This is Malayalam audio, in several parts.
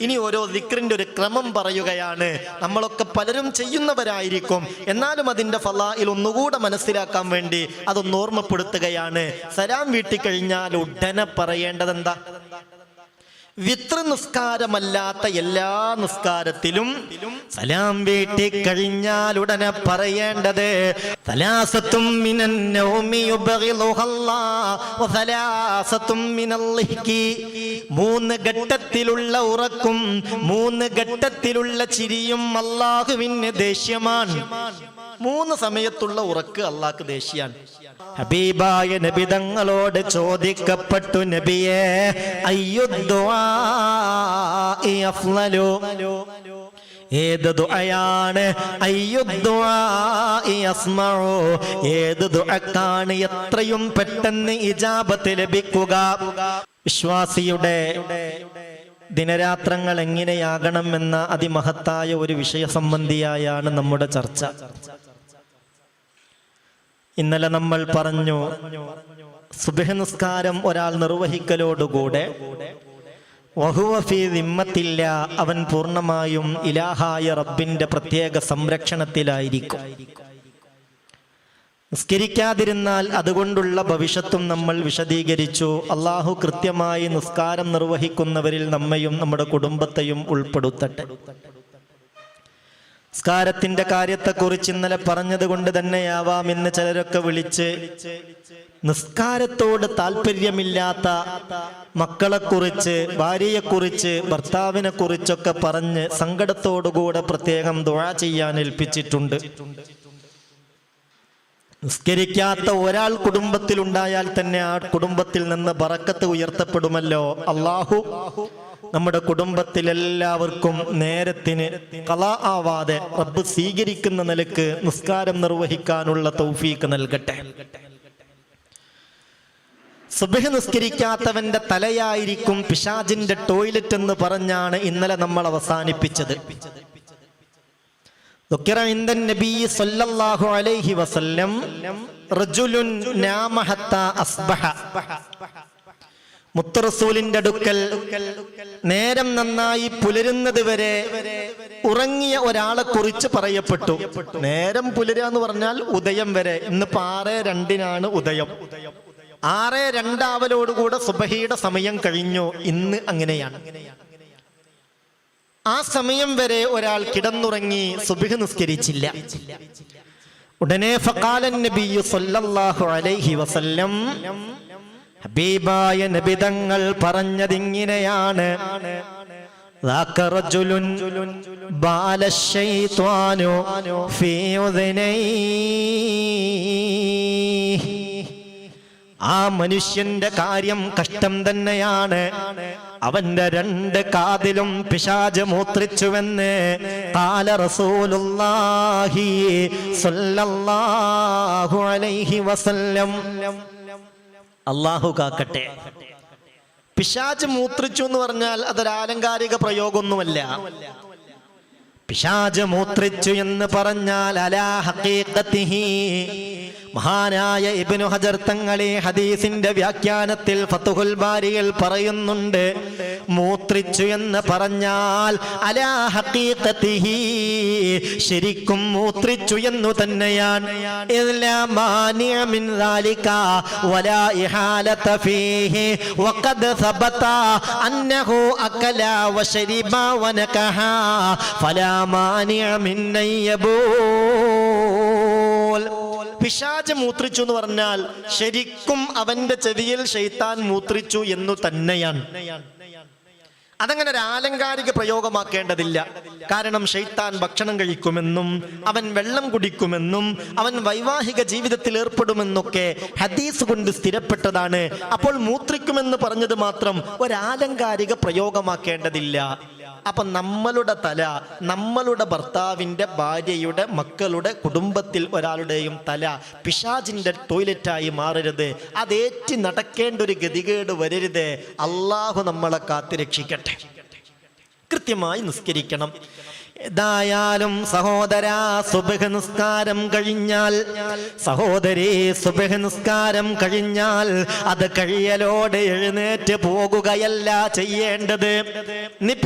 ഇനി ഓരോ ദിക്റിന്റെ ഒരു ക്രമം പറയുകയാണ്. നമ്മളൊക്കെ പലരും ചെയ്യുന്നവരായിരിക്കും. എന്നാലും അതിന്റെ ഫലായിൽ ഒന്നുകൂടെ മനസ്സിലാക്കാൻ വേണ്ടി അതൊന്ന് ഓർമ്മപ്പെടുത്തുകയാണ്. സലാം വീട്ടിക്കഴിഞ്ഞാൽ ഉടനെ പറയേണ്ടത് എന്താ വിത്ര നിസ്കാരമല്ലാത്ത എല്ലാ നിസ്കാരത്തിലും സലാം വീട്ടി കഴിഞ്ഞാൽ ഉടനെ പറയേണ്ടത് സലാസത്തും. മൂന്ന് ഘട്ടത്തിലുള്ള ഉറക്കും മൂന്ന് ഘട്ടത്തിലുള്ള ചിരിയും അള്ളാഹുവിന് ദേഷ്യമാണ് മൂന്ന് സമയത്തുള്ള ഉറക്ക് അള്ളാഹ്ക്ക് ദേഷ്യാണ് ഹബീബായ നബി തങ്ങളോട് ചോദിക്കപ്പെട്ടു നബിയെ അഫ്ളലു ഏത് ദുആയാണ്? ഏത് ദുആക്കാണ്? എത്രയും പെട്ടെന്ന് ഇജാബത്ത് ലഭിക്കുക. വിശ്വാസിയുടെ ദിനരാത്രങ്ങൾ എങ്ങനെയാകണമെന്ന അതിമഹത്തായ ഒരു വിഷയ സംബന്ധിയായാണ് നമ്മുടെ ചർച്ച. ഇന്നലെ നമ്മൾ പറഞ്ഞു സുബഹ നിസ്കാരം ഒരാൾ നിർവഹിക്കലോടുകൂടെ വഹുവഫി ദിമ്മത്തില്ല അവൻ പൂർണമായും ഇലാഹായ റബ്ബിന്റെ പ്രത്യേക സംരക്ഷണത്തിലായിരിക്കും. നിസ്കരിക്കാതിരുന്നാൽ അതുകൊണ്ടുള്ള ഭവിഷ്യത്തും നമ്മൾ വിശദീകരിച്ചു. അള്ളാഹു കൃത്യമായി നിസ്കാരം നിർവഹിക്കുന്നവരിൽ നമ്മയും നമ്മുടെ കുടുംബത്തെയും ഉൾപ്പെടുത്തട്ടെ. നിസ്കാരത്തിന്റെ കാര്യത്തെക്കുറിച്ച് ഇന്നലെ പറഞ്ഞതുകൊണ്ട് തന്നെയാവാം ഇന്ന് ചിലരൊക്കെ വിളിച്ച്. നിസ്കാരത്തോട് താല്പര്യമില്ലാത്ത മക്കളെക്കുറിച്ച് ഭാര്യയെക്കുറിച്ച് ഭർത്താവിനെ കുറിച്ചൊക്കെ പറഞ്ഞ് സങ്കടത്തോടുകൂടെ പ്രത്യേകം ദുഴ ചെയ്യാൻ ഏൽപ്പിച്ചിട്ടുണ്ട്. നിസ്കരിക്കാത്ത ഒരാൾ കുടുംബത്തിലുണ്ടായാൽ തന്നെ ആ കുടുംബത്തിൽ നിന്ന് ബറക്കത്ത് ഉയർത്തപ്പെടുമല്ലോ. അള്ളാഹു നമ്മുടെ കുടുംബത്തിലെല്ലാവർക്കും നേരത്തിന് കലാ ആവാതെ റബ്ബ് സ്വീകരിക്കുന്ന നിലയ്ക്ക് നിസ്കാരം നിർവഹിക്കാനുള്ള തൗഫീക്ക് നൽകട്ടെ. സുബഹ് നിസ്കരിക്കാത്തവന്റെ തലയായിരിക്കും പിശാജിന്റെ ടോയ്ലറ്റ് എന്ന് പറഞ്ഞാണ് ഇന്നലെ നമ്മൾ അവസാനിപ്പിച്ചത്. അലൈഹി വസല്ലം റജുലുൻ അസ്ബഹ. മുത്തറസൂലിന്റെ അടുക്കൽ നേരം നന്നായി പുലരുന്നത് വരെ ഉറങ്ങിയ ഒരാളെ കുറിച്ച് പറയപ്പെട്ടു. നേരം പുലരുക എന്ന് പറഞ്ഞാൽ ഉദയം വരെ. ഇന്നിപ്പോ ആറ് രണ്ടിനാണ് ഉദയം. ആറ് രണ്ടാവലോടുകൂടെ സുബഹിയുടെ സമയം കഴിഞ്ഞു. ഇന്ന് അങ്ങനെയാണ്. ആ സമയം വരെ ഒരാൾ കിടന്നുറങ്ങി സുബിഹ് നിസ്കരിച്ചില്ല. ഉടനെ ഫഖാലൻ നബിയു സല്ലല്ലാഹു അലൈഹി വസല്ലം ഹബീബായ നബിതങ്ങൾ പറഞ്ഞതിങ്ങനെയാണ്. ആ മനുഷ്യന്റെ കാര്യം കഷ്ടം തന്നെയാണ്. അവന്റെ രണ്ട് കാതിലും പിശാജ് മൂത്രിച്ചുവെന്ന് കാല റസൂലുല്ലാഹി സല്ലല്ലാഹു അലൈഹി വസല്ലം. അള്ളാഹു കാക്കട്ടെ. പിശാച്ച് മൂത്രിച്ചു എന്ന് പറഞ്ഞാൽ അതൊരാലങ്കാരിക പ്രയോഗമൊന്നുമല്ല. പിശാജ് മൂത്രിച്ചു എന്ന് പറഞ്ഞാൽ അലാ ഹഖീഖത്തിഹി. മഹാനായ ഇബ്നു ഹജർ തങ്ങളെ ഹദീസിന്റെ വ്യാഖ്യാനത്തിൽ ഫത്തുഹുൽ ബാരിയിൽ പറയുന്നുണ്ട്. മൂത്രിച്ചു എന്ന് പറഞ്ഞാൽ അലാ ഹഖീഖത്തിഹി. ശരിക്കും മൂത്രിച്ചു എന്നു തന്നെയാണ്. പിശാച് മൂത്രിച്ചു എന്ന് പറഞ്ഞാൽ ശരിക്കും അവന്റെ ചെവിയിൽ ഷെയ്ത്താൻ മൂത്രിച്ചു എന്നു തന്നെയാണ്. അതങ്ങനെ ഒരു ആലങ്കാരിക പ്രയോഗമാക്കേണ്ടതില്ല. കാരണം ഷെയ്ത്താൻ ഭക്ഷണം കഴിക്കുമെന്നും അവൻ വെള്ളം കുടിക്കുമെന്നും അവൻ വൈവാഹിക ജീവിതത്തിൽ ഏർപ്പെടുമെന്നൊക്കെ ഹദീസ് കൊണ്ട് സ്ഥിരപ്പെട്ടതാണ്. അപ്പോൾ മൂത്രിക്കുമെന്ന് പറഞ്ഞത് മാത്രം ഒരാലങ്കാരിക പ്രയോഗമാക്കേണ്ടതില്ല. അപ്പൊ നമ്മളുടെ തല നമ്മളുടെ ഭർത്താവിന്റെ ഭാര്യയുടെ മക്കളുടെ കുടുംബത്തിൽ ഒരാളുടെയും തല പിശാജിന്റെ ടോയ്ലറ്റായി മാറരുത്. അതേറ്റി നടക്കേണ്ട ഒരു ഗതികേട് വരരുത്. അള്ളാഹു നമ്മളെ കാത്തു രക്ഷിക്കട്ടെ കൃത്യമായി നിസ്കരിക്കണം. ഏതായാലും സഹോദര സുബഹ നിസ്കാരം കഴിഞ്ഞാൽ സഹോദരി സുബഹ നിസ്കാരം കഴിഞ്ഞാൽ അത് കഴിയലോടെ എഴുന്നേറ്റ് പോകുകയല്ല ചെയ്യേണ്ടത്.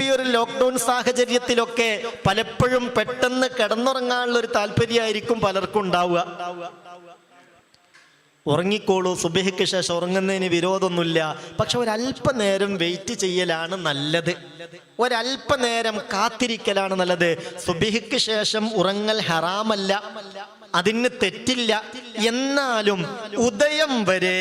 ഈ ഒരു ലോക്ക്ഡൌൺ സാഹചര്യത്തിലൊക്കെ പലപ്പോഴും പെട്ടെന്ന് കിടന്നുറങ്ങാനുള്ള ഒരു താല്പര്യമായിരിക്കും പലർക്കും ഉണ്ടാവുക. ഉറങ്ങിക്കോളൂ സുബഹിക്ക് ശേഷം ഉറങ്ങുന്നതിന് വിരോധമൊന്നുമില്ല. പക്ഷെ ഒരല്പനേരം വെയിറ്റ് ചെയ്യലാണ് നല്ലത്. ഒരല്പനേരം കാത്തിരിക്കലാണ് നല്ലത്. സുബഹിക്ക് ശേഷം ഉറങ്ങൽ ഹറാമല്ല. അതിന് തെറ്റില്ല. എന്നാലും ഉദയം വരെ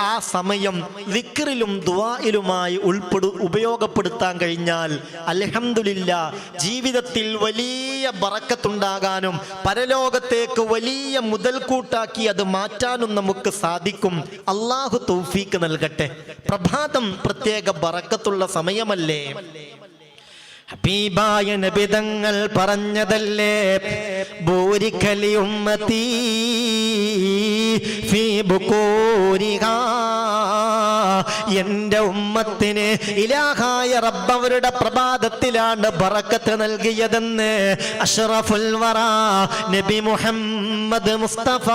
ആ സമയം വിക്രിലും ദുവായിലുമായി ഉൾപ്പെടു ഉപയോഗപ്പെടുത്താൻ കഴിഞ്ഞാൽ അലഹമില്ല ജീവിതത്തിൽ വലിയ ബറക്കത്തുണ്ടാകാനും പരലോകത്തേക്ക് വലിയ മുതൽക്കൂട്ടാക്കി അത് മാറ്റാനും നമുക്ക് സാധിക്കും. അള്ളാഹു തൗഫീക്ക് നൽകട്ടെ. പ്രഭാതം പ്രത്യേക ബറക്കത്തുള്ള സമയമല്ലേ? ഹബീബായ നബിതങ്ങൾ പറഞ്ഞതല്ലേ ബോരിക്കലി ഉമ്മത്തി ഫീ ബുക്കൂരിഹാ. എന്റെ ഉമ്മത്തിന് ഇലാഹായ റബ്ബ് അവരുടെ പ്രഭാതത്തിലാണ് ബറക്കത്ത് നൽകിയതെന്ന് അഷ്റഫുൽ വറ നബി മുഹമ്മദ് മുസ്തഫ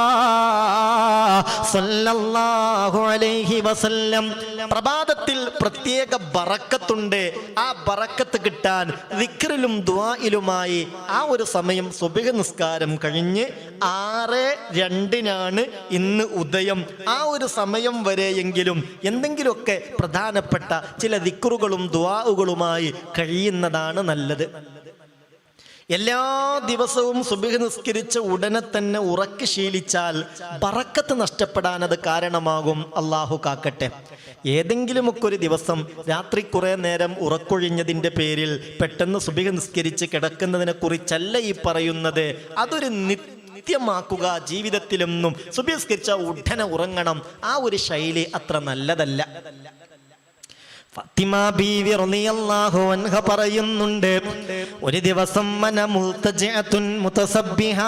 സല്ലല്ലാഹു അലൈഹി വസല്ലം പ്രഭാതത്തിൽ പ്രത്യേക ബറക്കത്തുണ്ട്. ആ ബറക്കത്ത് കിട്ടാൻ വിക്രിലും ദ്വായിലുമായി ആ ഒരു സമയം സുബിഹ നിസ്കാരം കഴിഞ്ഞ് ആറ് രണ്ടിനാണ് ഇന്ന് ഉദയം. ആ ഒരു സമയം വരെയെങ്കിലും എന്തെങ്കിലുമൊക്കെ പ്രധാനപ്പെട്ട ചില ദിക്റുകളും ദ്വാവുകളുമായി കഴിയുന്നതാണ് നല്ലത്. എല്ലാ ദിവസവും സുബിഹ് നിസ്കരിച്ച ഉടനെ തന്നെ ഉറക്കി ശീലിച്ചാൽ പറക്കത്ത് നഷ്ടപ്പെടാൻ അത് കാരണമാകും. അള്ളാഹു കാക്കട്ടെ. ഏതെങ്കിലുമൊക്കെ ഒരു ദിവസം രാത്രി കുറേ നേരം ഉറക്കൊഴിഞ്ഞതിന്റെ പേരിൽ പെട്ടെന്ന് സുബിഹ് നിസ്കരിച്ച് കിടക്കുന്നതിനെ കുറിച്ചല്ല ഈ പറയുന്നത്. അതൊരു നിത്യമാക്കുക ജീവിതത്തിലൊന്നും. സുബിസ്കരിച്ച ഉടനെ ഉറങ്ങണം. ആ ഒരു ശൈലി അത്ര നല്ലതല്ല. ഫാത്തിമ ബീവി റളിയല്ലാഹു അൻഹ പറയുന്നുണ്ട് ഒരു ദിവസം മന മുൽത്തജിഅത്തുൻ മുതസബ്ബിഹ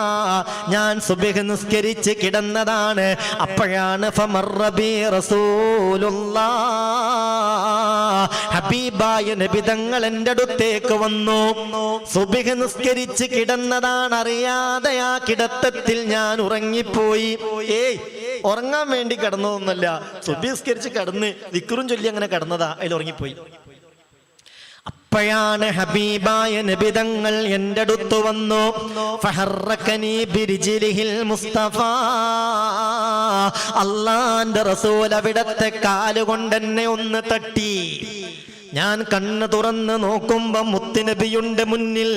ഞാൻ സുബ്ഹ് നിസ്കരിച്ച് കിടന്നതാണ്. അപ്പോഴാണ് ഫമർറ ബി റസൂലുള്ളാഹ് ഹബീബായ നബി തങ്ങൾ എന്റെ അടുത്തേക്ക് വന്നു. സുബ്ഹ് നിസ്കരിച്ച് കിടന്നതാണ് അറിയാതെ ആ കിടത്തത്തിൽ ഞാൻ ഉറങ്ങിപ്പോയി. ഏയ് ഉറങ്ങാൻ വേണ്ടി കിടന്നതൊന്നുമല്ല. സുബീസ്കരിച്ച് കിടന്ന് വിക്രും ചൊല്ലി അങ്ങനെ കിടന്നതാ. അതിൽ ഉറങ്ങിപ്പോയി. അപ്പോഴാണ് ഹബീബായ നബിതങ്ങൾ എന്റെ അടുത്ത് വന്നു. മുസ്തഫ. അള്ളാന്റെ റസൂൽ അവിടത്തെ കാലുകൊണ്ട് എന്നെ ഒന്ന് തട്ടി. ഞാൻ കണ്ണ് തുറന്ന് നോക്കുമ്പോ മുത്തുനബിയുണ്ട് മുന്നിൽ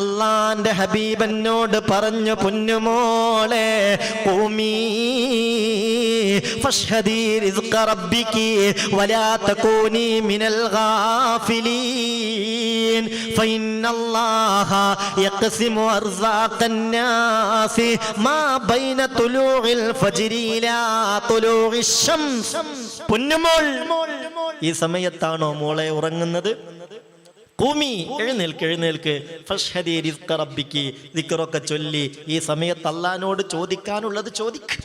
അള്ളാന്റെ ഹബീബനോട് പറഞ്ഞു പൊന്നുമോളെ ഭൂമി فاشهدي رزق ربك ولا تكوني من الغافلين فإن الله يقسم أرزاق الناس ما بين طلوع الفجر إلى طلوع الشمس പൊന്നുമോൾ ഈ സമയത്താണോ മോളെ ഉറങ്ങുന്നത്? കൂമി എഴുന്നേൽക്ക് എഴുന്നേൽക്ക്. ഫഷ്ഹദി റബ്ബിക്ക് ദിക്കറൊക്കെ ചൊല്ലി. ഈ സമയത്ത് അള്ളഹാനോട് ചോദിക്കാനുള്ളത് ചോദിക്ക്.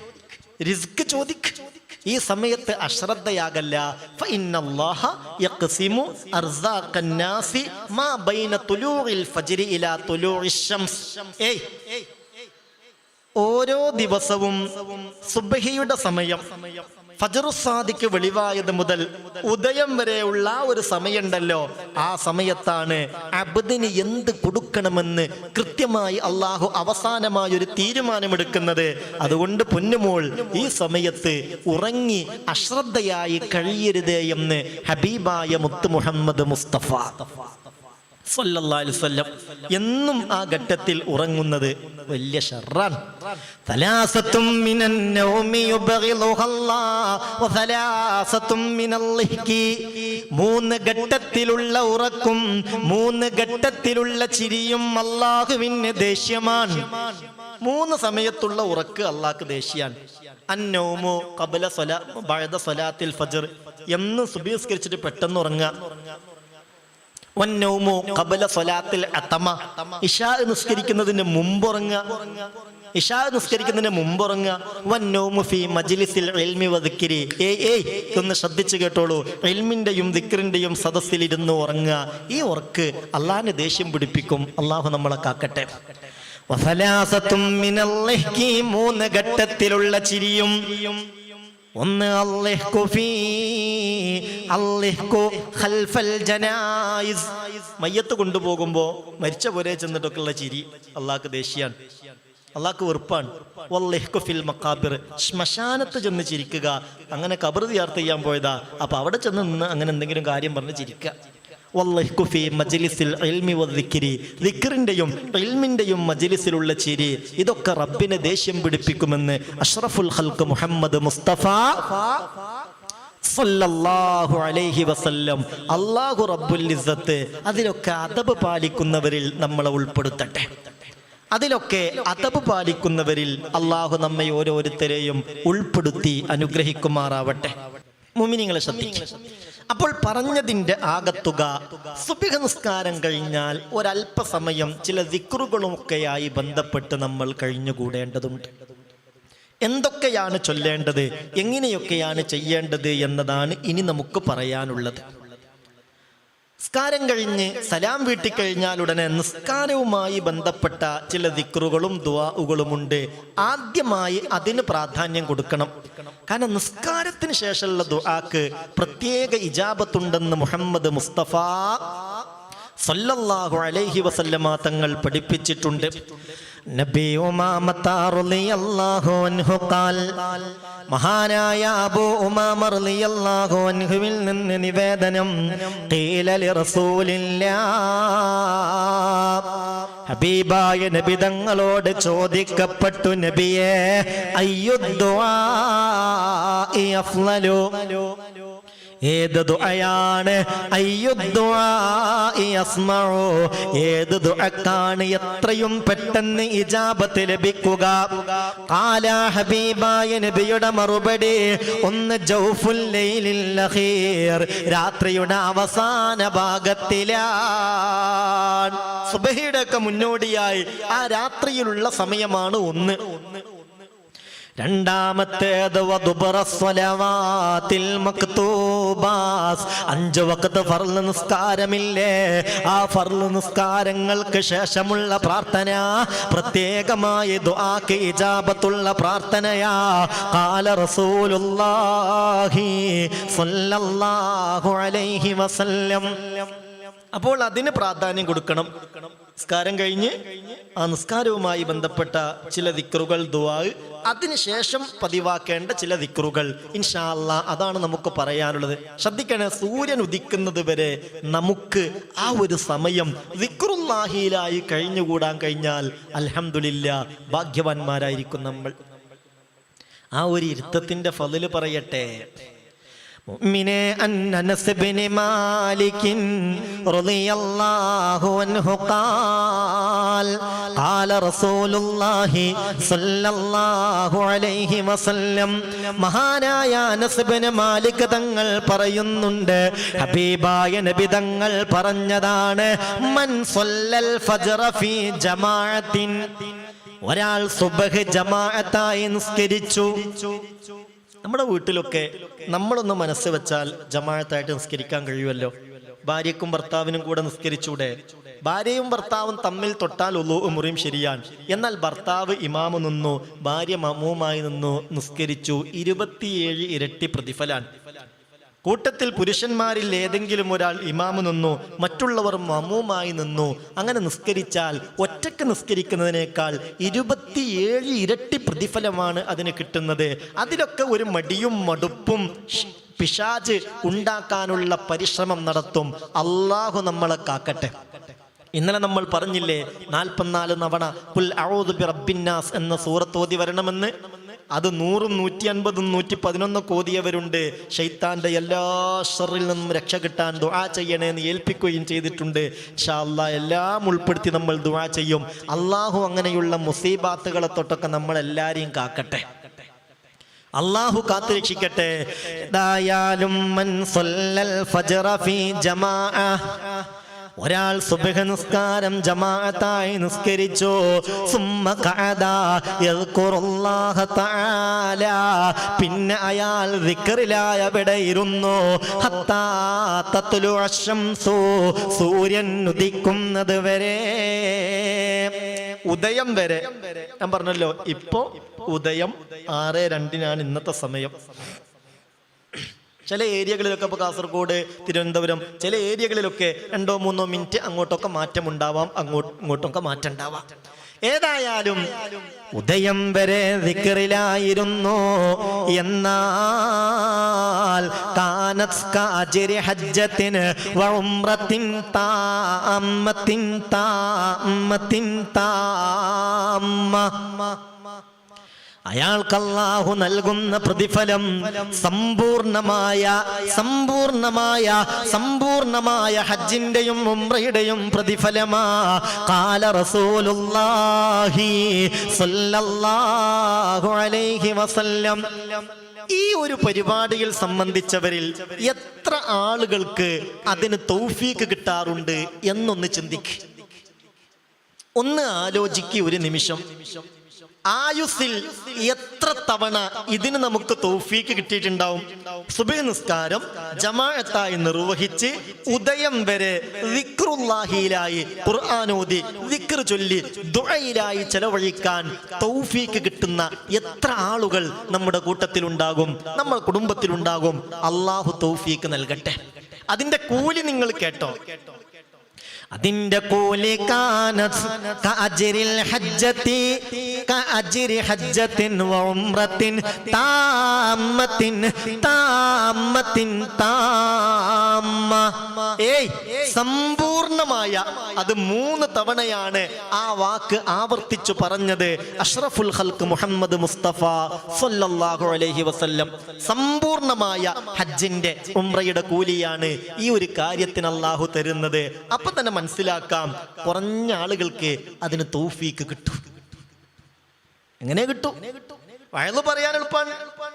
റിസ്ക് ചോദിക്ക്. ഈ സമയത്ത് അശ്രദ്ധയാകല്ല. ഓരോ ദിവസവും സുബഹിയുടെ സമയം ഫജറുസാദിക്ക് വെളിവായത് മുതൽ ഉദയം വരെയുള്ള ഒരു സമയമുണ്ടല്ലോ. ആ സമയത്താണ് അബദിന് എന്ത് കൊടുക്കണമെന്ന് കൃത്യമായി അള്ളാഹു അവസാനമായി ഒരു തീരുമാനമെടുക്കുന്നത്. അതുകൊണ്ട് പൊന്നുമോൾ ഈ സമയത്ത് ഉറങ്ങി അശ്രദ്ധയായി കഴിയരുതേ എന്ന് ഹബീബായ മുത്ത് മുഹമ്മദ് മുസ്തഫ. എന്നും ആ ഘട്ടത്തിൽ ഉറങ്ങുന്നത് വലിയ ഷർറാണ് മൂന്ന് ഘട്ടത്തിലുള്ള ഉറക്കും മൂന്ന് ഘട്ടത്തിലുള്ള ചിരിയും അള്ളാഹുവിന് ദേഷ്യമാണ്. മൂന്ന് സമയത്തുള്ള ഉറക്ക് അള്ളാഹ്ക്ക് ദേഷ്യാണ്. അന്നൗമു ഖബല സ്വലാ ബഅദ സ്വലാത്തിൽ ഫജ്ർ എന്ന് സുബീസ്കരിച്ചിട്ട് പെട്ടെന്ന് ഉറങ്ങുക. ഇഷാ നിസ്കരിക്കുന്നതിന് മുമ്പ് ഉറങ്ങുക ഇഷാ നിസ്കരിക്കുന്നതിന് മുമ്പ് ഉറങ്ങുക വന്നോമു ഫീ മജ്ലിസിൽ ഇൽമി വദിക്കിരി ഏയ് ഏയ് ഒന്ന് ശ്രദ്ധിച്ചു കേട്ടോളൂ. ഇൽമിന്റെയും സദസ്സിൽ ഇരുന്ന് ഉറങ്ങുക. ഈ ഉറക്ക് അള്ളാഹിനെ ദേഷ്യം പിടിപ്പിക്കും. അള്ളാഹു നമ്മളെ കാക്കട്ടെ. മൂന്ന് ഘട്ടത്തിലുള്ള ചിരിയും. ഒന്ന് ഖൽഫൽ മയ്യത്ത് കൊണ്ടുപോകുമ്പോ മരിച്ച പോലെ ചെന്നിട്ടൊക്കെയുള്ള ചിരി അള്ളാഹ്ക്ക് ദേഷ്യാണ്. അള്ളാഹ്ക്ക് വെറുപ്പാണ്. മക്കാബിർ ശ്മശാനത്ത് ചെന്ന് ചിരിക്കുക. അങ്ങനെ കബർ തിയാർത്ത് ചെയ്യാൻ പോയതാ. അപ്പൊ അവിടെ ചെന്ന് നിന്ന് അങ്ങനെ എന്തെങ്കിലും കാര്യം പറഞ്ഞ് ചിരിക്കുക. വല്ലഹ്കു ഫീ മജ്ലിസിൽ ഇൽമി വദ്ദിക്രി ദിക്റിന്റെയും ഇൽമിന്റെയും മജ്ലിസിലുള്ള ചിരി ഇതൊക്കെ റബ്ബിനെ ദേഷ്യം പിടിപ്പിക്കുമെന്ന് അഷ്റഫുൽ ഹൽക്ക് മുഹമ്മദ് മുസ്തഫ സല്ലല്ലാഹു അലൈഹി വസല്ലം അല്ലാഹു റബ്ബുൽ ഇസ്സത്ത് അതിലൊക്കെ അതബ് പാലിക്കുന്നവരിൽ നമ്മളെ ഉൾപ്പെടുത്തട്ടെ. അതിലൊക്കെ അതബ് പാലിക്കുന്നവരിൽ അള്ളാഹു നമ്മെ ഓരോരുത്തരെയും ഉൾപ്പെടുത്തി അനുഗ്രഹിക്കുമാറാവട്ടെ. മുമിനിങ്ങളെ ശ്രദ്ധിക്കും. അപ്പോൾ പറഞ്ഞതിന്റെ ആകത്തുക. സുബിഹ നിസ്കാരം കഴിഞ്ഞാൽ ഒരല്പസമയം ചില ദിക്റുകളുമൊക്കെയായി ബന്ധപ്പെട്ട് നമ്മൾ കഴിഞ്ഞുകൂടേണ്ടതുണ്ട്. എന്തൊക്കെയാണ് ചൊല്ലേണ്ടത്? എങ്ങനെയൊക്കെയാണ് ചെയ്യേണ്ടത് എന്നതാണ് ഇനി നമുക്ക് പറയാനുള്ളത്. നിസ്കാരം കഴിഞ്ഞ് സലാം വീട്ടിക്കഴിഞ്ഞാൽ ഉടനെ നിസ്കാരവുമായി ബന്ധപ്പെട്ട ചില ദിക്റുകളും ദുവാഉകളുമുണ്ട് ആദ്യമായി അതിന് പ്രാധാന്യം കൊടുക്കണം. കാരണം നിസ്കാരത്തിന് ശേഷമുള്ള ദുആക്ക് പ്രത്യേക ഇജാബത്തുണ്ടെന്ന് മുഹമ്മദ് മുസ്തഫ സല്ലല്ലാഹു അലൈഹി വസല്ലമ തങ്ങൾ പഠിപ്പിച്ചിട്ടുണ്ട്. നബി അൻഹു ഖാൽ മഹാനായ അബൂ നിന്ന് നിവേദനം ഖീല ഹബീബായ നബി തങ്ങളോട് ചോദിക്കപ്പെട്ടു നബിയെ അയ്യുദ്ദുആഇ അഫ്ളലു ഏത് ദുആയാണ്? അയ്യുദ്ദുആഇ അസ്മഉ. ഏത് ദുആക്കാണ്? എത്രയും പെട്ടെന്ന് ഇജാബത്ത് ലഭിക്കുക. ഖാല ഹബീബായ നബിയുടെ മറുപടി ഒന്ന് ജൗഫുൽ ലൈലിൽ രാത്രിയുടെ അവസാന ഭാഗത്തിലാണ്. സുബഹിയുടെ ഒക്കെ മുന്നോടിയായി. ആ രാത്രിയിലുള്ള സമയമാണ് ഒന്ന്. രണ്ടാമത്തേത് അഞ്ച് ഫർൾ നിസ്കാരമില്ലേ? ആ ഫർൾ നിസ്കാരങ്ങൾക്ക് ശേഷമുള്ള പ്രാർത്ഥന പ്രത്യേകമായി ഇജാബത്തുള്ള പ്രാർത്ഥനയാ. കാല റസൂലുള്ളാഹി അലൈഹി വസല്ലം. അപ്പോൾ അതിന് പ്രാധാന്യം കൊടുക്കണം. നിസ്കാരം കഴിഞ്ഞ് ആ നിസ്കാരവുമായി ബന്ധപ്പെട്ട ചില ദിക്റുകൾ ദുആ അതിനുശേഷം പതിവാക്കേണ്ട ചില ദിക്റുകൾ. ഇൻഷാ അല്ലാ അതാണ് നമുക്ക് പറയാനുള്ളത്. ശ്രദ്ധിക്കണേ സൂര്യൻ ഉദിക്കുന്നത് വരെ നമുക്ക് ആ ഒരു സമയം ദിക്റുല്ലാഹിയിലായി കഴിഞ്ഞുകൂടാൻ കഴിഞ്ഞാൽ അൽഹംദുലില്ലാ ഭാഗ്യവാന്മാരായിരിക്കും നമ്മൾ. ആ ഒരു ഇരുത്തത്തിന്റെ ഫതിൽ പറയട്ടെ. മുഅ്മിനെ അൻ അനസ് ബിൻ റളിയല്ലാഹു അൻഹു ഖാൽ. ഖാല റസൂലുള്ളാഹി സ്വല്ലല്ലാഹു അലൈഹി വസല്ലം. മഹാനായ അനസ് മാലിക് തങ്ങൾ പറയുന്നുണ്ട് ഹബീബായ നബി തങ്ങൾ പറഞ്ഞതാണ് മൻ സ്വല്ലൽ ഫജ്റ ഫീ ജമാഅത്തിൻ. ഒരാൾ സുബഹ് ജമാഅത്തായി നിസ്കരിച്ചു. നമ്മുടെ വീട്ടിലൊക്കെ നമ്മളൊന്ന് മനസ്സ് വെച്ചാൽ ജമാഅത്തായിട്ട് നിസ്കരിക്കാൻ കഴിയുമല്ലോ? ഭാര്യക്കും ഭർത്താവിനും കൂടെ നിസ്കരിച്ചൂടെ? ഭാര്യയും ഭർത്താവും തമ്മിൽ തൊട്ടാൽ ഉള്ളൂ മുറിയും ശരിയാണ് എന്നാൽ ഭർത്താവ് ഇമാമ് നിന്നു ഭാര്യ മമുവുമായി നിന്നു നിസ്കരിച്ചു. ഇരുപത്തിയേഴ് ഇരട്ടി പ്രതിഫലാണ് കൂട്ടത്തിൽ പുരുഷന്മാരിൽ ഏതെങ്കിലും ഒരാൾ ഇമാമ് നിന്നു മറ്റുള്ളവർ മമുമായി നിന്നു അങ്ങനെ നിസ്കരിച്ചാൽ ഒറ്റയ്ക്ക് നിസ്കരിക്കുന്നതിനേക്കാൾ ഇരുപത്തിയേഴ് ഇരട്ടി പ്രതിഫലമാണ് അതിന് കിട്ടുന്നത്. അതിലൊക്കെ ഒരു മടിയും മടുപ്പും പിശാജ് ഉണ്ടാക്കാനുള്ള പരിശ്രമം നടത്തും. അള്ളാഹു നമ്മളെ കാക്കട്ടെ. ഇന്നലെ നമ്മൾ പറഞ്ഞില്ലേ നാൽപ്പത്തിനാല് തവണ പുൽ റബ്ബിന്നാസ് എന്ന സൂറത്തോതി വരണമെന്ന്? അത് നൂറും നൂറ്റി അൻപതും നൂറ്റി പതിനൊന്നൊക്കെ ഓതിയവരുണ്ട് ഷെയ്ത്താന്റെ എല്ലാ ഷറിൽ നിന്നും രക്ഷ കിട്ടാൻ ദുആ ചെയ്യണേ എന്ന് ഏൽപ്പിക്കുകയും ചെയ്തിട്ടുണ്ട്. ഇൻഷാ അല്ലാ എല്ലാം ഉൾപ്പെടുത്തി നമ്മൾ ദുആ ചെയ്യും. അള്ളാഹു അങ്ങനെയുള്ള മുസീബാത്തുകളെ തൊട്ടൊക്കെ നമ്മൾ എല്ലാരെയും കാക്കട്ടെ അള്ളാഹു കാത്തുരക്ഷിക്കട്ടെ ഏതായാലും ഒരാൾ സുബഹ നിസ്കാരം ജമാഅത്തായി നിസ്കരിച്ചു. പിന്നെ അയാൾ ദിക്റിലായ വിടയിരുന്നു സൂര്യൻ ഉദിക്കുന്നത് വരെ. ഉദയം വരെ. ഞാൻ പറഞ്ഞല്ലോ ഇപ്പോ ഉദയം ആറ് രണ്ടിനാണ് ഇന്നത്തെ സമയം. ചില ഏരിയകളിലൊക്കെ ഇപ്പോൾ കാസർഗോഡ് തിരുവനന്തപുരം ചില ഏരിയകളിലൊക്കെ രണ്ടോ മൂന്നോ മിനിറ്റ് അങ്ങോട്ടൊക്കെ മാറ്റം ഉണ്ടാവാം അങ്ങോട്ട് ഇങ്ങോട്ടൊക്കെ മാറ്റം ഉണ്ടാവാം. ഏതായാലും ഉദയം വരെ ദിക്റിലായിരുന്നു. എന്നാൽ കാനത്ത് താ അമ്മത്തിൻ താ താമത്തിൻ താ താമ അയാൾക്ക് അല്ലാഹു നൽകുന്ന പ്രതിഫലം സമ്പൂർണമായ സമ്പൂർണമായ സമ്പൂർണമായ ഹജ്ജിന്റെയും ഉംറയുടെയും പ്രതിഫലമാ. കാല റസൂലുല്ലാഹി സ്വല്ലല്ലാഹു അലൈഹി വസല്ലം. ഈ ഒരു പരിപാടിയിൽ സംബന്ധിച്ചവരിൽ എത്ര ആളുകൾക്ക് അതിന് തൗഫീക്ക് കിട്ടാറുണ്ട് എന്നൊന്ന് ചിന്തിക്ക്. ഒന്ന് ആലോചിക്കുക ഒരു നിമിഷം. ആയുസ്സിൽ എത്ര തവണ ഇതിന് നമുക്ക് തൗഫീക്ക് കിട്ടിയിട്ടുണ്ടാവും? സുബൈ നിസ്കാരം ജമാഅത്തായി നിർവഹിച്ച് ഉദയം വരെ വിക്രുല്ലാഹിയിലായി ഖുർആാനോദി വിക്ർ ചൊല്ലി ദുഴയിലായി ചെലവഴിക്കാൻ തൗഫീക്ക് കിട്ടുന്ന എത്ര ആളുകൾ നമ്മുടെ കൂട്ടത്തിലുണ്ടാകും? നമ്മുടെ കുടുംബത്തിലുണ്ടാകും. അള്ളാഹു തൗഫീക്ക് നൽകട്ടെ. അതിന്റെ കൂലി നിങ്ങൾ കേട്ടോ. അതിന്റെ കൂലി ഏയ് സമ്പൂർണമായ അത് മൂന്ന് തവണയാണ് ആ വാക്ക് ആവർത്തിച്ചു പറഞ്ഞത് അഷ്റഫുൽ ഹൽക്ക് മുഹമ്മദ് മുസ്തഫ സല്ലല്ലാഹു അലഹി വസല്ലം. സമ്പൂർണമായ ഹജ്ജിന്റെ ഉംറയുടെ കൂലിയാണ് ഈ ഒരു കാര്യത്തിന് അള്ളാഹു തരുന്നത്. അപ്പൊ തന്നെ മനസ്സിലാക്കാം. കുറഞ്ഞ ആളുകൾക്ക് അതിന് തൗഫീക്ക് കിട്ടും. എങ്ങനെ കിട്ടും? വയൽ പറയാൻ എളുപ്പാൻ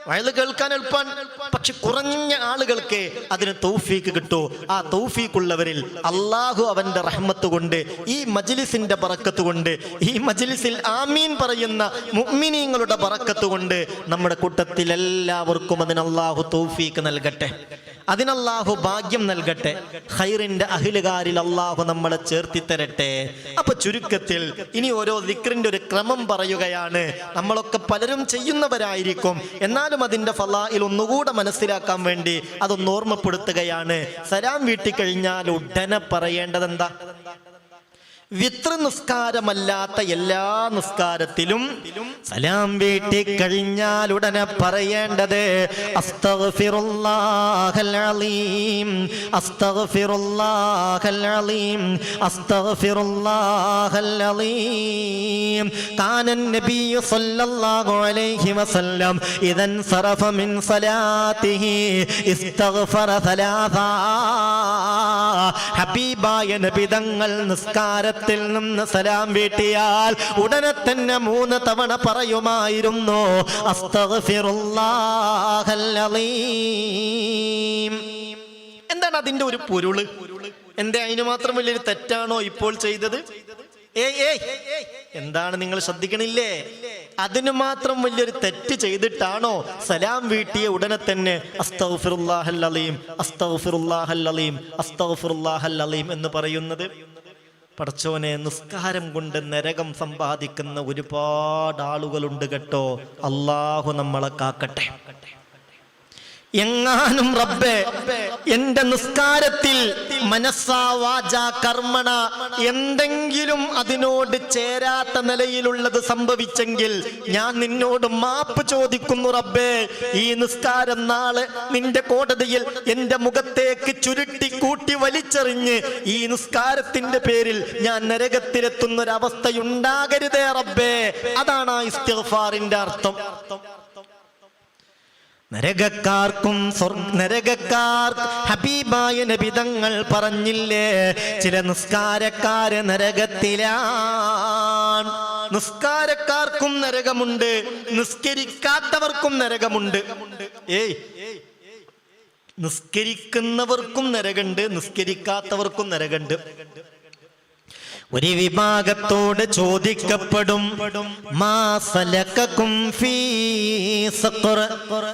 വയൽ കേൾക്കാൻ എളുപ്പാൻ. പക്ഷെ കുറഞ്ഞ ആളുകൾക്ക് അതിന് തൗഫീക്ക് കിട്ടൂ? ആ തൗഫീക്കുള്ളവരിൽ അള്ളാഹു അവന്റെ റഹ്മത്ത് കൊണ്ട് ഈ മജ്ലിസിന്റെ പറക്കത്ത് കൊണ്ട് ഈ മജ്ലിസിൽ ആമീൻ പറയുന്ന മുഅ്മിനീങ്ങളുടെ പറക്കത്ത് കൊണ്ട് നമ്മുടെ കൂട്ടത്തിൽ എല്ലാവർക്കും അതിന് അള്ളാഹു തൗഫീക്ക് നൽകട്ടെ. അതിനല്ലാഹു ഭാഗ്യം നൽകട്ടെ. ഹൈറിന്റെ അഹിലുകാരിൽ അള്ളാഹു നമ്മളെ ചേർത്തി തരട്ടെ അപ്പൊ ചുരുക്കത്തിൽ ഇനി ഓരോ ദിക്റിന്റെ ഒരു ക്രമം പറയുകയാണ്. നമ്മളൊക്കെ പലരും ചെയ്യുന്നവരായിരിക്കും. എന്നാലും അതിന്റെ ഫലായിൽ ഒന്നുകൂടെ മനസ്സിലാക്കാൻ വേണ്ടി അതൊന്ന് ഓർമ്മപ്പെടുത്തുകയാണ്. സലാം വീട്ടിക്കഴിഞ്ഞാൽ ഉടനെ പറയേണ്ടത് വിത്ര നിസ്കാരമല്ലാത്ത എല്ലാ നിസ്കാരത്തിലും സലാം വീട്ടി കഴിഞ്ഞാൽ ഉടനെ പറയേണ്ടത് അസ്തഗ്ഫിറുല്ലാഹൽ ഹബീബായ നബിതങ്ങൾ നിസ്കാരത്തിൽ നിന്ന് സലാം വീട്ടിയാൽ ഉടനെ തന്നെ മൂന്ന് തവണ പറയുമായിരുന്നു. എന്താണ് അതിന്റെ ഒരു പൊരുൾ? എന്തേ അതിന് മാത്രം വലിയൊരു തെറ്റാണോ ഇപ്പോൾ ചെയ്തത്? എന്താണ് നിങ്ങൾ ശ്രദ്ധിക്കണില്ലേ? അതിന് മാത്രം വലിയൊരു തെറ്റ് ചെയ്തിട്ടാണോ സലാം വീട്ടിയ ഉടനെ തന്നെ അസ്തൗഫിറുല്ലാഹല്ലീം അസ്തഗ്ഫിറുല്ലാഹൽ അലീം എന്ന് പറയുന്നത്? പടച്ചോനെ നിസ്കാരം കൊണ്ട് നരകം സമ്പാദിക്കുന്ന ഒരുപാട് ആളുകളുണ്ട് കേട്ടോ. അള്ളാഹു നമ്മളെ കാക്കട്ടെ. എങ്ങാനും റബ്ബെ എന്റെ നിസ്കാരത്തിൽ മനസ്സാ വാച കർമ്മണ എന്തെങ്കിലും അതിനോട് ചേരാത്ത നിലയിലുള്ളത് സംഭവിച്ചെങ്കിൽ ഞാൻ നിന്നോട് മാപ്പ് ചോദിക്കുന്നു റബ്ബേ. ഈ നിസ്കാരം നാളെ നിന്റെ കോടതിയിൽ എന്റെ മുഖത്തേക്ക് ചുരുട്ടി കൂട്ടി വലിച്ചെറിഞ്ഞ് ഈ നിസ്കാരത്തിന്റെ പേരിൽ ഞാൻ നരകത്തിലെത്തുന്നൊരവസ്ഥയുണ്ടാകരുതേ റബ്ബേ. അതാണ് ആ ഇസ്തിഫാറിന്റെ അർത്ഥം. നരകക്കാർക്കും നരകക്കാർ ഹബീബായ നബിതങ്ങൾ പറഞ്ഞില്ലേ? ചില നിസ്കാരക്കാര് നരകത്തിലാണ്. നിസ്കാരക്കാർക്കും നരകമുണ്ട് നിസ്കരിക്കാത്തവർക്കും നരകമുണ്ട്. ഏയ് നിസ്കരിക്കുന്നവർക്കും നരകണ്ട് നിസ്കരിക്കാത്തവർക്കും നരകണ്ട്. ഒരു വിഭാഗത്തോട് ചോദിക്കപ്പെടും.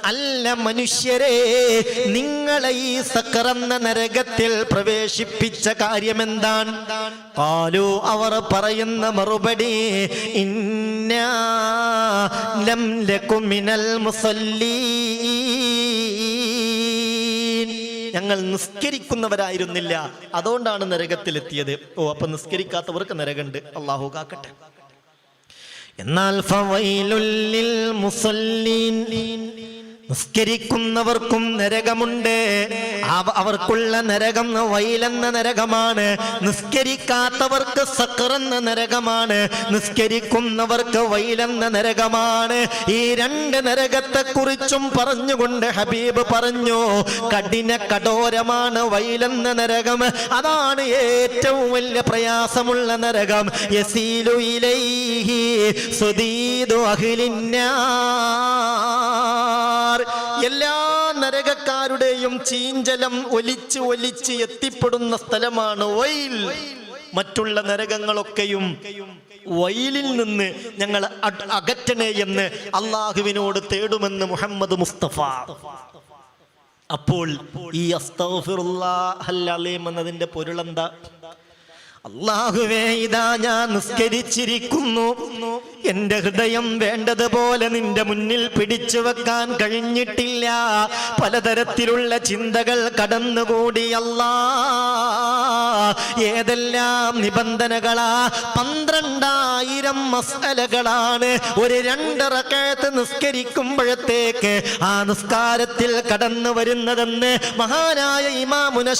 അല്ല മനുഷ്യരെ നിങ്ങളെ ഈ സക്കറന്ന നരകത്തിൽ പ്രവേശിപ്പിച്ച കാര്യമെന്താണ് കാലു അവർ പറയുന്ന മറുപടി ഇന്നാ ലം മിനൽ ഞങ്ങൾ നിസ്കരിക്കുന്നവരായിരുന്നില്ല. അതുകൊണ്ടാണ് നരകത്തിലെത്തിയത്. ഓ അപ്പൊ നിസ്കരിക്കാത്തവർക്ക് നരകണ്ട്. അള്ളാഹു കാക്കട്ടെ. എന്നാൽ നിസ്കരിക്കുന്നവർക്കും നരകമുണ്ട്. അവർക്കുള്ള നരകം വയലെന്ന നരകമാണ്. നിസ്കരിക്കാത്തവർക്ക് സക്കറെന്ന നരകമാണ്. നിസ്കരിക്കുന്നവർക്ക് വയലെന്ന നരകമാണ്. ഈ രണ്ട് നരകത്തെ കുറിച്ചും പറഞ്ഞുകൊണ്ട് ഹബീബ് പറഞ്ഞു കഠിന കഠോരമാണ് വയലെന്ന നരകം. അതാണ് ഏറ്റവും വലിയ പ്രയാസമുള്ള നരകം. യസീലു ഇലൈഹി സുദീദു അഹ്ലിന്നാർ. എല്ലാ നരകക്കാരുടെയും ചീഞ്ചലം ഒലിച്ച് ഒലിച്ച് എത്തിപ്പെടുന്ന സ്ഥലമാണ് വൈൽ. മറ്റുള്ള നരകങ്ങളൊക്കെയും വയലിൽ നിന്ന് ഞങ്ങൾ അകറ്റണേ എന്ന് അള്ളാഹുവിനോട് തേടുമെന്ന് മുഹമ്മദ് മുസ്തഫ. അപ്പോൾ ഈ അസ്തഗ്ഫിറുല്ലാഹൽ അലീം എന്നതിന്റെ പൊരുളെന്താ? അള്ളാഹുവേ ഇതാ ഞാൻ നിസ്കരിച്ചിരിക്കുന്നു. എന്റെ ഹൃദയം വേണ്ടതുപോലെ നിന്റെ മുന്നിൽ പിടിച്ചു വെക്കാൻ കഴിഞ്ഞിട്ടില്ല. പലതരത്തിലുള്ള ചിന്തകൾ കടന്നുകൂടിയല്ല ഏതെല്ലാം നിബന്ധനകളാ? പന്ത്രണ്ടായിരം മസലകളാണ് ഒരു രണ്ടറക്കഴത്ത് നിസ്കരിക്കുമ്പോഴത്തേക്ക് ആ നിസ്കാരത്തിൽ കടന്നു വരുന്നതെന്ന് മഹാനായ ഇമാമുന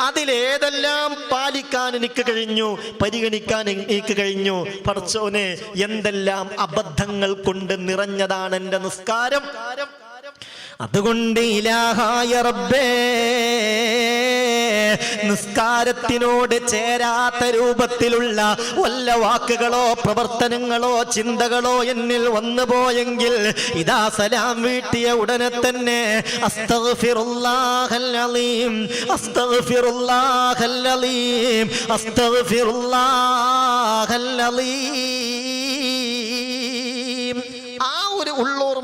അതിലേതെല്ലാം പാലിക്കാൻ എനിക്ക് കഴിഞ്ഞു പരിഗണിക്കാൻ എനിക്ക് കഴിഞ്ഞു. പടച്ചോനെ എന്തെല്ലാം അബദ്ധങ്ങൾ കൊണ്ട് നിറഞ്ഞതാണ് എന്റെ നിസ്കാരം? അതുകൊണ്ട് ഇലാഹായ റബ്ബേ നിസ്കാരത്തിനോട് ചേരാത്ത രൂപത്തിലുള്ള വല്ല വാക്കുകളോ പ്രവർത്തനങ്ങളോ ചിന്തകളോ എന്നിൽ വന്നു പോയെങ്കിൽ ഇതാ സലാം വീട്ടിയ ഉടനെ തന്നെ അസ്തഗ്ഫിറുല്ലാഹൽ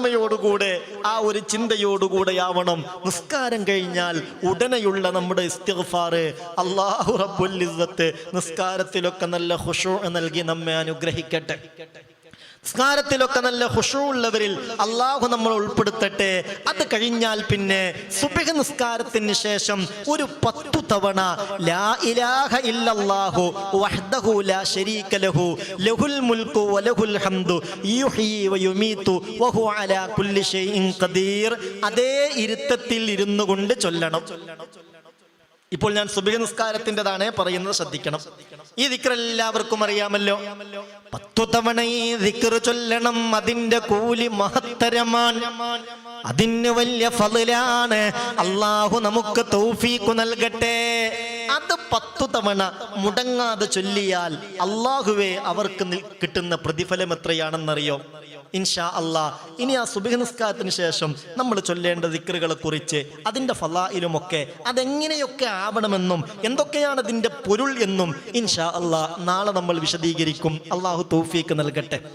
ഉള്ളോർമ്മയോടുകൂടെ ആ ഒരു ചിന്തയോടുകൂടെയാവണം നിസ്കാരം കഴിഞ്ഞാൽ ഉടനെയുള്ള നമ്മുടെ ഇസ്തിഗ്ഫാറ്. അള്ളാഹു റബ്ബുൽ നിസ്കാരത്തിലൊക്കെ നല്ല ഹുഷു നൽകി നമ്മെ അനുഗ്രഹിക്കട്ടെ. നിസ്കാരത്തിലൊക്കെ നല്ല ഹുഷു ഉള്ളവരിൽ അള്ളാഹു നമ്മൾ ഉൾപ്പെടുത്തട്ടെ. അത് കഴിഞ്ഞാൽ പിന്നെ സുബഹ നിസ്കാരത്തിന് ശേഷം ഒരു പത്തു തവണ ലാ ഇലാഹ ഇല്ലല്ലാഹു വഹ്ദഹു ലാ ശരീക ലഹു. ലഹുൽ മുൽക്കു വലഹുൽ ഹംദു. യുഹ്യി വയുമീതു വഹു അലാ കുല്ലി ഷൈഇൻ ഖദീർ. അതേ ഇരുത്തത്തിൽ ഇരുന്നു കൊണ്ട് ചൊല്ലണം. ഇപ്പോൾ ഞാൻ സുബഹ നിസ്കാരത്തിന്റെതാണ് പറയുന്നത് ശ്രദ്ധിക്കണം. ഈ ദിക്ർ എല്ലാവർക്കും അറിയാമല്ലോ. പത്തു തവണ ഈ ദിക്ർ ചൊല്ലണം അതിന്റെ കൂലി മഹത്തരമാണ്. അതിന് വലിയ ഫലാണ് അള്ളാഹു നമുക്ക് തൗഫീഖ് നൽകട്ടെ. അത് പത്തു തവണ മുടങ്ങാതെ ചൊല്ലിയാൽ അള്ളാഹുവെ അവർക്ക് കിട്ടുന്ന പ്രതിഫലം എത്രയാണെന്നറിയോ? ഇൻഷാ അള്ളാ ഇനി ആ സുബിഹ് നിസ്കാരത്തിന് ശേഷം നമ്മൾ ചൊല്ലേണ്ട ദിക്റുകളെ കുറിച്ച് അതിന്റെ ഫലായിലുമൊക്കെ അതെങ്ങനെയൊക്കെ ആവണമെന്നും എന്തൊക്കെയാണ് അതിന്റെ പൊരുൾ എന്നും ഇൻഷാ അള്ളാ നാളെ നമ്മൾ വിശദീകരിക്കും. അള്ളാഹു തൗഫീക്ക് നൽകട്ടെ.